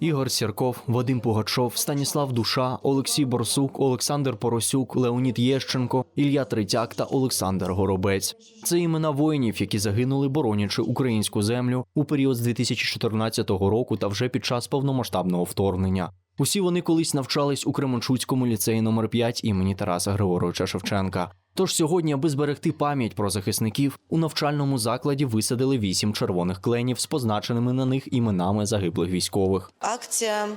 Ігор Сірков, Вадим Пугачов, Станіслав Душа, Олексій Борсук, Олександр Поросюк, Леонід Єщенко, Ілля Третяк та Олександр Горобець. Це імена воїнів, які загинули, боронячи українську землю у період з 2014 року та вже під час повномасштабного вторгнення. Усі вони колись навчались у Кременчуцькому ліцеї номер 5 імені Тараса Григоровича Шевченка. Тож сьогодні, аби зберегти пам'ять про захисників, у навчальному закладі висадили вісім червоних кленів з позначеними на них іменами загиблих військових. Акція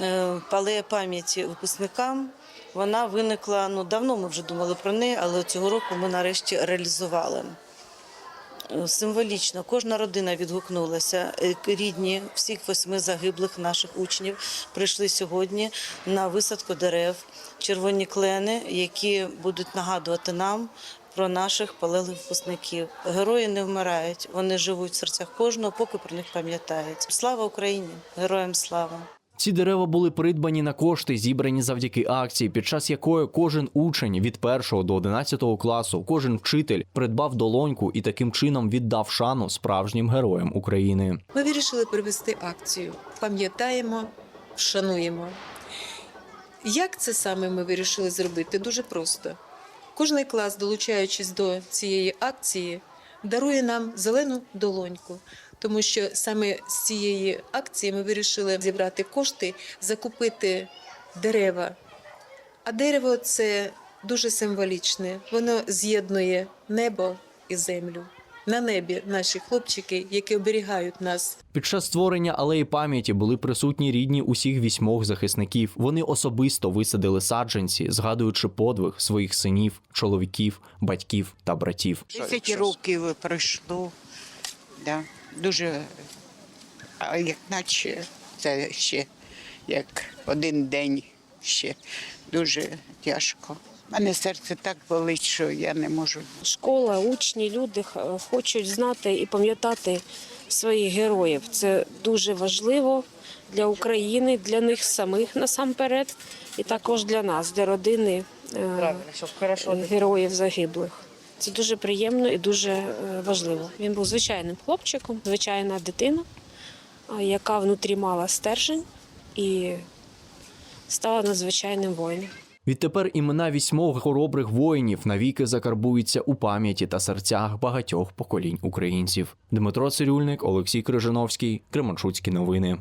е, «Палеє пам'яті випускникам. Вона виникла ну давно. Ми вже думали про неї, але цього року ми нарешті реалізували. Символічно кожна родина відгукнулася. Е, Рідні всіх восьми загиблих наших учнів прийшли сьогодні на висадку дерев, червоні клени, які будуть нагадувати нам про наших полеглих випускників. Герої не вмирають, вони живуть в серцях кожного, поки про них пам'ятають. Слава Україні! Героям слава! Ці дерева були придбані на кошти, зібрані завдяки акції, під час якої кожен учень від 1 до 11 класу, кожен вчитель придбав долоньку і таким чином віддав шану справжнім героям України. Ми вирішили провести акцію. Пам'ятаємо, вшануємо. Як це саме ми вирішили зробити? Дуже просто. Кожний клас, долучаючись до цієї акції, дарує нам зелену долоньку, тому що саме з цієї акції ми вирішили зібрати кошти, закупити дерева. А дерево це дуже символічне. Воно з'єднує небо і землю. На небі наші хлопчики, які оберігають нас Під час створення алеї пам'яті були присутні рідні усіх вісьмох захисників. Вони особисто висадили саджанці, згадуючи подвиг своїх синів, чоловіків, батьків та братів. Десять років пройшло. Да. Дуже, як наче це ще як один день ще дуже тяжко. У мене серце так болить, що я не можу. Школа, учні, люди хочуть знати і пам'ятати своїх героїв. Це дуже важливо для України, для них самих насамперед, і також для нас, для родини е, героїв загиблих. Це дуже приємно і дуже е, важливо. Він був звичайним хлопчиком, звичайна дитина, яка внутрі мала стержень і стала надзвичайним воїном. Відтепер імена вісьмох хоробрих воїнів навіки закарбуються у пам'яті та серцях багатьох поколінь українців. Дмитро Цирюльник, Олексій Крижановський, Кременчуцькі новини.